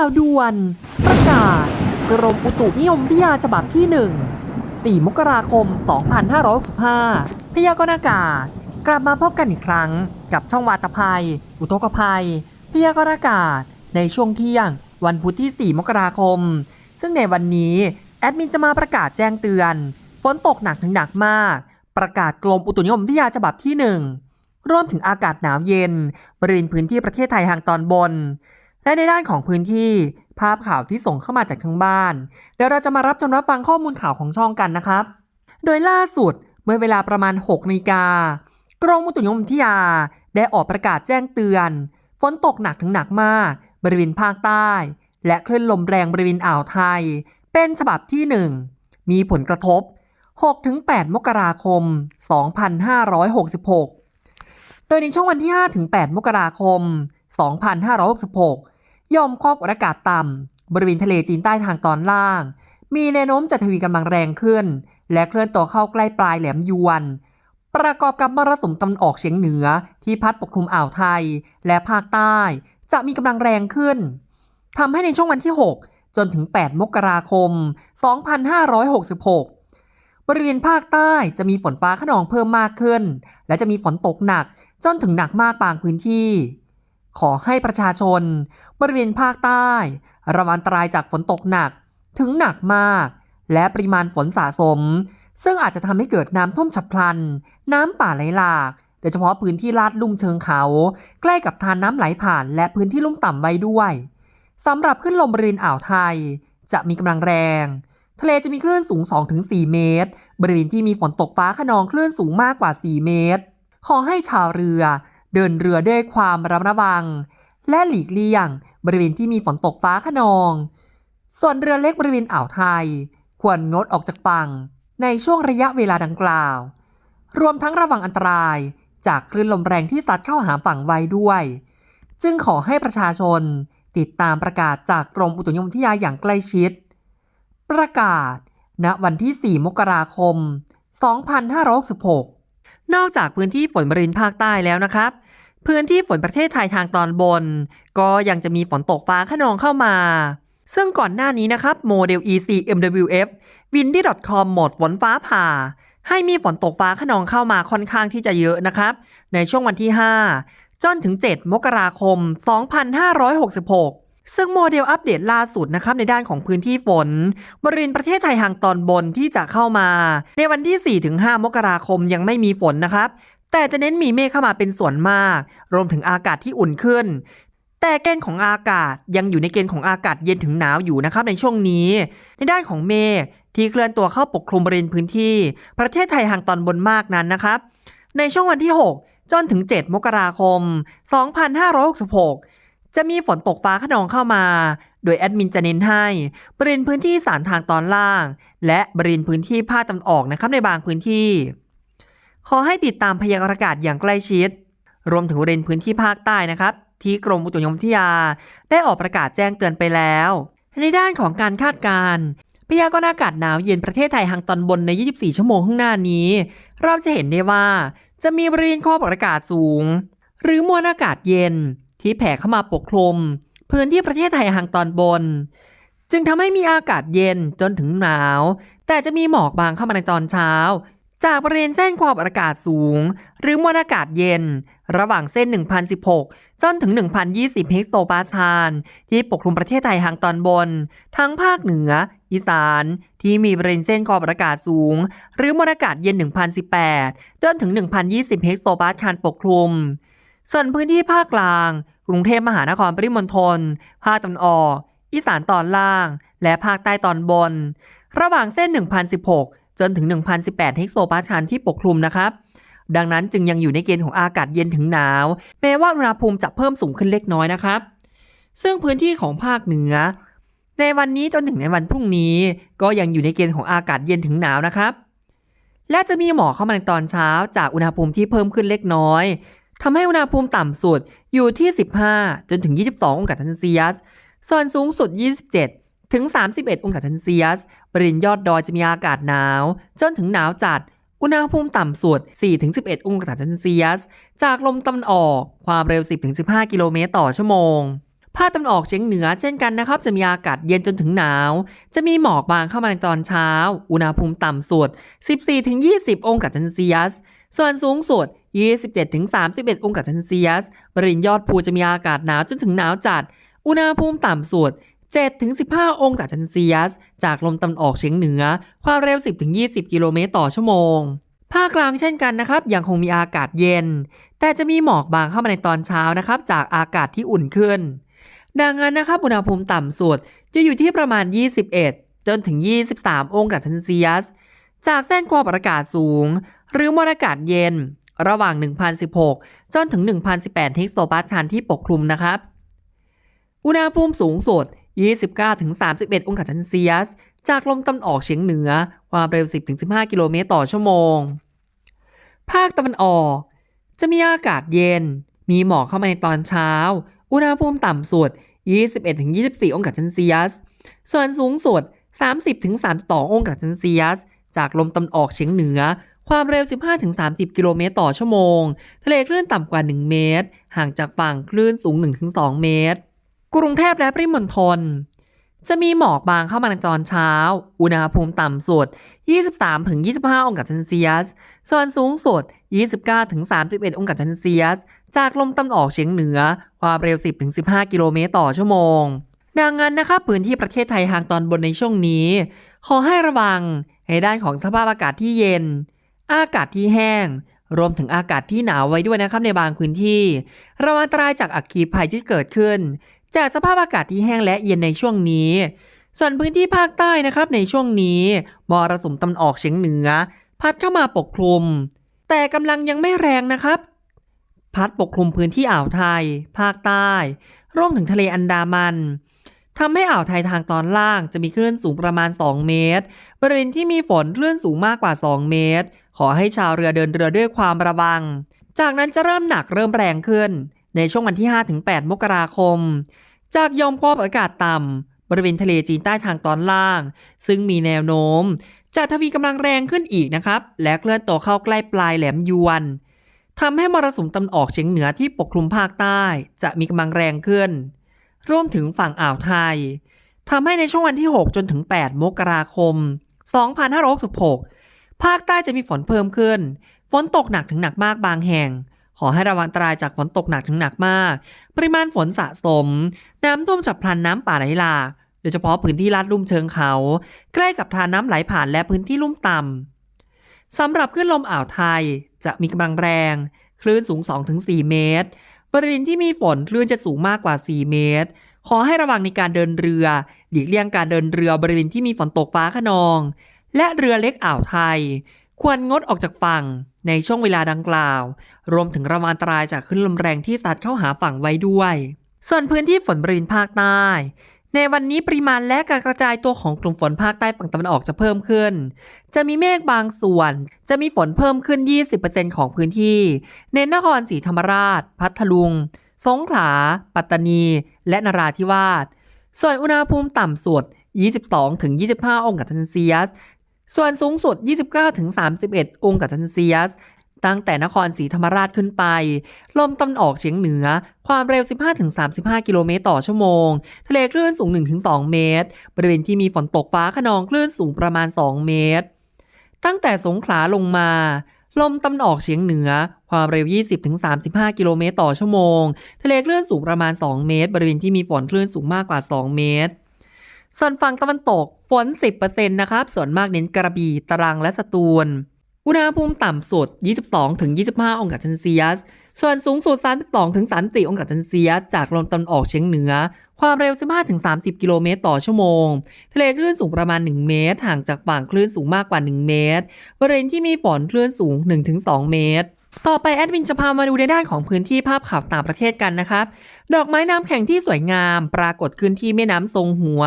าวด่วน ประกาศ กรมอุตุนิยมวิทยาฉบับที่ 1 4 มกราคม 2565 พยากรณ์อากาศ กลับมาพบกันอีกครั้ง กับช่องวาตภัย อุทกภัย พยากรณ์อากาศ ในช่วงเที่ยง วันพุธที่ 4 มกราคม ซึ่งในวันนี้ แอดมินจะมาประกาศแจ้งเตือน ฝนตกหนักถึงหนักมาก ประกาศกรมอุตุนิยมวิทยาฉบับที่ 1 รวมถึงอากาศหนาวเย็น บริเวณพื้นที่ประเทศไทยทางตอนบน และในด้านของพื้นที่ภาพข่าวที่ส่งเข้ามาจากทางบ้าน เดี๋ยวเราจะมารับชมรับฟังข้อมูลข่าวของช่องกันนะครับ โดยล่าสุดเมื่อเวลาประมาณ6นาฬิกากรมอุตุนิยมวิทยา ได้ออกประกาศแจ้งเตือน ฝนตกหนักถึงหนักมาก บริเวณภาคใต้ และคลื่นลมแรงบริเวณอ่าวไทย เป็นฉบับที่ 1 มีผลกระทบ 6-8 มกราคม 2566 โดยในช่วงวันที่ 5-8 มกราคม 2566 ย่อมความกดอากาศต่ำบริเวณทะเลจีนใต้ทางตอนล่าง มีแนวโน้มจะทวีกำลังแรงขึ้น และเคลื่อนตัวเข้าใกล้ปลายแหลมยวน ประกอบกับมรสุมตะวันออกเฉียงเหนือที่พัดปกคลุมอ่าวไทย และภาคใต้ จะมีกำลังแรงขึ้นทำให้ในช่วงวันที่ 6 จนถึง 8 มกราคม 2566 บริเวณภาคใต้จะมีฝนฟ้าขนองเพิ่มมากขึ้น และจะมีฝนตกหนักจนถึงหนักมากบางพื้นที่ ขอให้ประชาชน บริเวณภาคใต้ ระวังอันตรายจากฝนตกหนักถึงหนักมาก และปริมาณฝนสะสม ซึ่งอาจจะทำให้เกิดน้ำท่วมฉับพลัน น้ำป่าไหลหลาก โดยเฉพาะพื้นที่ลาดลุ่มเชิงเขา ใกล้กับทานน้ำไหลผ่านและพื้นที่ลุ่มต่ำไว้ด้วยสำหรับขึ้นลมบริเวณอ่าวไทย จะมีกำลังแรง ทะเลจะมีคลื่นสูง 2-4 เมตร บริเวณที่มีฝนตกฟ้าขนองคลื่นสูงมากกว่า 4 เมตร ขอให้ชาวเรือ เดินเรือด้วยความระมัดระวัง และหลีกเลี่ยงบริเวณที่มีฝนตกฟ้าขนอง ส่วนเรือเล็กบริเวณอ่าวไทย ควรงดออกจากฝั่งในช่วงระยะเวลาดังกล่าว รวมทั้งระวังอันตรายจากคลื่นลมแรงที่ซัดเข้าหาฝั่งไว้ด้วย จึงขอให้ประชาชนติดตามประกาศจากกรมอุตุนิยมวิทยาอย่างใกล้ชิด ประกาศ ณวันที่ 4 มกราคม 2566 นอกจากพื้นที่ฝนบริเวณภาคใต้แล้วนะครับ พื้นที่ฝนประเทศไทยทางตอนบน ก็ยังจะมีฝนตกฟ้าขนองเข้ามา ซึ่งก่อนหน้านี้นะครับโมเดล EC MWF windy.com หมดฝนฟ้าผ่า ให้มีฝนตกฟ้าขนองเข้ามาค่อนข้างที่จะเยอะนะครับ ในช่วงวันที่ 5 จนถึง 7 มกราคม 2566 ซึ่งโมเดลอัปเดตล่าสุดนะครับในด้านของพื้นที่ฝน บริเวณประเทศไทยทางตอนบนที่จะเข้ามา ในวันที่ 4-5 มกราคมยังไม่มีฝนนะครับ แต่จะเน้นมีเมฆเข้ามาเป็นส่วนมาก รวมถึงอากาศที่อุ่นขึ้น แต่เกณฑ์ของอากาศยังอยู่ในเกณฑ์ของอากาศเย็นถึงหนาวอยู่นะครับในช่วงนี้ ในด้านของเมฆที่เคลื่อนตัวเข้าปกคลุมบริเวณพื้นที่ ประเทศไทยทางตอนบนมากนั้นนะครับ ในช่วงวันที่ 6 จนถึง 7 มกราคม 2566 จะมีฝนตกฟ้าขนองเข้ามา โดยแอดมินจะเน้นให้ บริเวณพื้นที่สารทางตอนล่าง และบริเวณพื้นที่ภาคตะวันออกนะครับในบางพื้นที่ ขอให้ติดตามพยากรณ์อากาศอย่างใกล้ชิด รวมถึงบริเวณพื้นที่ภาคใต้นะครับ ที่กรมอุตุนิยมวิทยา ได้ออกประกาศแจ้งเตือนไปแล้ว ในด้านของการคาดการณ์พยากรณ์อากาศหนาวเย็นประเทศไทยทางตอนบนใน 24 ชั่วโมงข้างหน้านี้ เราจะเห็นได้ว่าจะมีบริเวณข้อกอากาศสูง หรือมวลอากาศเย็น ที่แผ่เข้ามาปกคลุม พื้นที่ประเทศไทยทางตอนบน จึงทำให้มีอากาศเย็นจนถึงหนาว แต่จะมีหมอกบางเข้ามาในตอนเช้า จากบริเวณเส้นความอากาศสูง หรือมวลอากาศเย็น ระหว่างเส้น 1016 จนถึง 1020 เฮกโตปาสคาลที่ปกคลุมประเทศไทยทางตอนบน ทั้งภาคเหนือ อีสาน ที่มีบริเวณเส้นความอากาศสูง หรือมวลอากาศเย็น 1018 จนถึง 1020 เฮกโตปาสคาลปกคลุม ส่วนพื้นที่ภาคกลาง กรุงเทพมหานครปริมณฑล ภาคตะวันออก อีสานตอนล่าง และภาคใต้ตอนบน ระหว่างเส้น 1016 จนถึง 1018 เฮกโซปาสคาลที่ปกคลุมนะครับ ดังนั้นจึงยังอยู่ในเกณฑ์ของอากาศเย็นถึงหนาว แม้ว่าอุณหภูมิจะเพิ่มสูงขึ้นเล็กน้อยนะครับ ซึ่งพื้นที่ของภาคเหนือ ในวันนี้จนถึงในวันพรุ่งนี้ ก็ยังอยู่ในเกณฑ์ของอากาศเย็นถึงหนาวนะครับและจะมีหมอกเข้ามาในตอนเช้าจากอุณหภูมิที่เพิ่มขึ้นเล็กน้อย ทำให้อุณหภูมิต่ำสุดอยู่ที่ 15 จนถึง 22 องศาเซลเซียส ส่วนสูงสุด 27 ถึง 31 องศาเซลเซียส บริเวณยอดดอยจะมีอากาศหนาว จนถึงหนาวจัด อุณหภูมิต่ำสุด 4-11 องศาเซลเซียส จากลมตะวันออก ความเร็ว 10-15 กิโลเมตรต่อชั่วโมงภาคตะวันออกเฉียงเหนือเช่นกันนะครับ จะมีอากาศเย็นจนถึงหนาว จะมีหมอกบางเข้ามาในตอนเช้า อุณหภูมิต่ำสุด 14-20 องศาเซนเซียส ส่วนสูงสุด 27-31 องศาเซนเซียส บริเวณยอดภูจะมีอากาศหนาวจนถึงหนาวจัด อุณหภูมิต่ำสุด 7-15 องศาเซนเซียส จากลมตะวันออกเฉียงเหนือ ความเร็ว 10-20 กิโลเมตรต่อชั่วโมงภาคกลางเช่นกันนะครับยังคงมีอากาศเย็น แต่จะมีหมอกบางเข้ามาในตอนเช้านะครับ จากอากาศที่อุ่นขึ้น ดังนั้นนะครับอุณหภูมิต่ำสุดจะอยู่ที่ประมาณ 21 จนถึง 23 องศาเซนเซียส จากเส้นความกดอากาศสูง หรือมวลอากาศเย็น ระหว่าง 1016 จนถึง 1018 เฮกโซปาสคาลที่ปกคลุมนะครับ อุณหภูมิสูงสุด 29-31 องศาเซนเซียส จากลมตะวันออกเฉียงเหนือ ความเร็ว 10-15 กิโลเมตรต่อชั่วโมง ภาคตะวันออก จะมีอากาศเย็น มีหมอกเข้ามาในตอนเช้า อุณหภูมิต่ำสุด 21-24 องศาเซนเซียส ส่วนสูงสุด 30-32 องศาเซนเซียส จากลมตะวันออกเฉียงเหนือ ความเร็ว 15-30 กิโลเมตรต่อชั่วโมง ทะเลคลื่นต่ำกว่า 1 เมตร ห่างจากฝั่งคลื่นสูง 1-2 เมตร กรุงเทพและปริมณฑลจะมีหมอกบางเข้ามาในตอนเช้า อุณหภูมิต่ำสุด 23-25 องศาเซนเซียส ส่วนสูงสุด 29-31 องศาเซนเซียส จากลมตะวันออกเฉียงเหนือ ความเร็ว 10-15 กิโลเมตรต่อชั่วโมง ดังนั้นนะครับพื้นที่ประเทศไทยทางตอนบนในช่วงนี้ ขอให้ระวังในด้านของสภาพอากาศที่เย็น อากาศที่แห้ง รวมถึงอากาศที่หนาวไว้ด้วยนะครับในบางพื้นที่ ระวังอันตรายจากอัคคีภัยที่เกิดขึ้น จากสภาพอากาศที่แห้งและเย็นในช่วงนี้ ส่วนพื้นที่ภาคใต้นะครับในช่วงนี้มรสุมตะวันออกเฉียงเหนือ พัดเข้ามาปกคลุม แต่กำลังยังไม่แรงนะครับ พัดปกคลุมพื้นที่อ่าวไทย ภาคใต้ รวมถึงทะเลอันดามัน ทำให้อ่าวไทยทางตอนล่างจะมีคลื่นสูงประมาณ 2 เมตร บริเวณที่มีฝนคลื่นสูงมากกว่า 2 เมตร ขอให้ชาวเรือเดินเรือด้วยความระวัง จากนั้นจะเริ่มหนักเริ่มแรงขึ้น ในช่วงวันที่ 5-8 มกราคม จากยอมความอากาศต่ำบริเวณทะเลจีนใต้ทางตอนล่าง ซึ่งมีแนวโน้ม จะทวีกำลังแรงขึ้นอีกนะครับ และเคลื่อนตัวเข้าใกล้ปลายแหลมยวนทำให้มรสุมตะวันออกเฉียงเหนือที่ปกคลุมภาคใต้ จะมีกำลังแรงขึ้น รวมถึงฝั่งอ่าวไทยทำให้ในช่วงวันที่ 6 จนถึง 8 มกราคม 2566 ภาคใต้จะมีฝนเพิ่มขึ้น ฝนตกหนักถึงหนักมากบางแห่ง ขอให้ระวังอันตรายจากฝนตกหนักถึงหนักมาก ปริมาณฝนสะสม น้ำท่วมฉับพลันน้ำป่าไหลหลากโดยเฉพาะพื้นที่ลาดลุ่มเชิงเขา ใกล้กับทานน้ำไหลผ่านและพื้นที่ลุ่มต่ำสำหรับคลื่นลมอ่าวไทยจะมีกำลังแรง คลื่นสูง 2-4 เมตร บริเวณที่มีฝนคลื่นจะสูงมากกว่า 4 เมตร ขอให้ระวังในการเดินเรือ หลีกเลี่ยงการเดินเรือบริเวณที่มีฝนตกฟ้าขนอง และเรือเล็กอ่าวไทย ควรงดออกจากฝั่งในช่วงเวลาดังกล่าว รวมถึงระวังอันตรายจากคลื่นลมแรงที่ซัดเข้าหาฝั่งไว้ด้วย ส่วนพื้นที่ฝนบริเวณภาคใต้ ในวันนี้ปริมาณและการกระจายตัวของกลุ่มฝนภาคใต้ฝั่งตะวันออกจะเพิ่มขึ้น จะมีเมฆบางส่วน จะมีฝนเพิ่มขึ้น 20%ของพื้นที่ ในนครศรีธรรมราช พัทลุง สงขลา ปัตตานี และนราธิวาส ส่วนอุณหภูมิต่ำสุด 22-25 องศาเซนเซียส ส่วนสูงสุด 29-31 องศาเซนเซียส ตั้งแต่นครศรีธรรมราชขึ้นไป ลมตะวันออกเฉียงเหนือ ความเร็ว 15-35 กิโลเมตรต่อชั่วโมง ทะเลคลื่นสูง 1-2 เมตร บริเวณที่มีฝนตกฟ้าขนองคลื่นสูงประมาณ 2 เมตร ตั้งแต่สงขลาลงมาลมตะวันออกเฉียงเหนือ ความเร็ว 20-35 กิโลเมตรต่อชั่วโมง ทะเลคลื่นสูงประมาณ 2 เมตร บริเวณที่มีฝนคลื่นสูงมากกว่า 2 เมตร ส่วนฝั่งตะวันตกฝน 10%นะครับ ส่วนมากเน้นกระบี่ ตรัง และสตูล อุณหภูมิต่ำสุด 22-25 องศาเซนเซียส ส่วนสูงสุด 32-34 องศาเซนเซียส จากลมตะวันออกเฉียงเหนือ ความเร็ว 15-30 กิโลเมตรต่อชั่วโมง ทะเลคลื่นสูงประมาณ 1 เมตร ห่างจากฝั่งคลื่นสูงมากกว่า 1 เมตร บริเวณที่มีฝนคลื่นสูง 1-2 เมตรต่อไปแอดมินจะพามาดูในด้านของพื้นที่ภาพข่าวต่างประเทศกันนะครับ ดอกไม้น้ำแข็งที่สวยงาม ปรากฏขึ้นที่แม่น้ำทรงหัว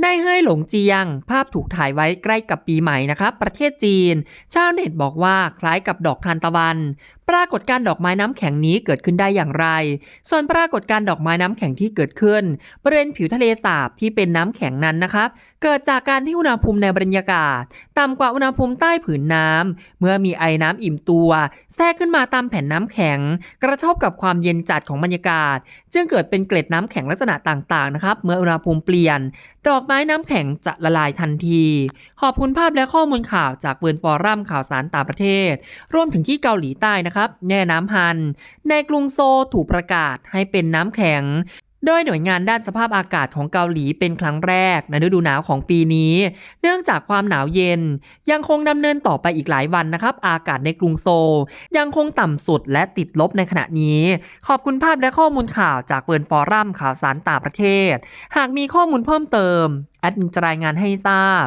ในเฮ้ยหลงเจียง ภาพถูกถ่ายไว้ใกล้กับปีใหม่นะครับประเทศจีน ชาวเน็ตบอกว่าคล้ายกับดอกทานตะวัน ปรากฏการดอกไม้น้ำแข็งนี้เกิดขึ้นได้อย่างไร ส่วนปรากฏการดอกไม้น้ำแข็งที่เกิดขึ้นบริเวณผิวทะเลสาบที่เป็นน้ำแข็งนั้นนะครับ เกิดจากการที่อุณหภูมิในบรรยากาศต่ำกว่าอุณหภูมิใต้ผืนน้ำเมื่อมีไอน้ำอิ่มตัว แทรกขึ้นมาตามแผ่นน้ำแข็ง กระทบกับความเย็นจัดของบรรยากาศ จึงเกิดเป็นเกล็ดน้ำแข็งลักษณะต่างๆนะครับเมื่ออุณหภูมิเปลี่ยนดอกไม้น้ำแข็งจะละลายทันที ขอบคุณภาพและข้อมูลข่าวจากเวิร์นฟอรัมข่าวสารต่างประเทศ รวมถึงที่เกาหลีใต้นะครับ แน่น้ำฮัน ในกรุงโซลถูกประกาศให้เป็นน้ำแข็ง โดยหน่วยงานด้านสภาพอากาศของเกาหลีเป็นครั้งแรกในฤดูหนาวของปีนี้ เนื่องจากความหนาวเย็น ยังคงดำเนินต่อไปอีกหลายวันนะครับ อากาศในกรุงโซล ยังคงต่ำสุดและติดลบในขณะนี้ ขอบคุณภาพและข้อมูลข่าวจากเวิร์นฟอรัมข่าวสารต่างประเทศ หากมีข้อมูลเพิ่มเติมแอดมินจะรายงานให้ทราบ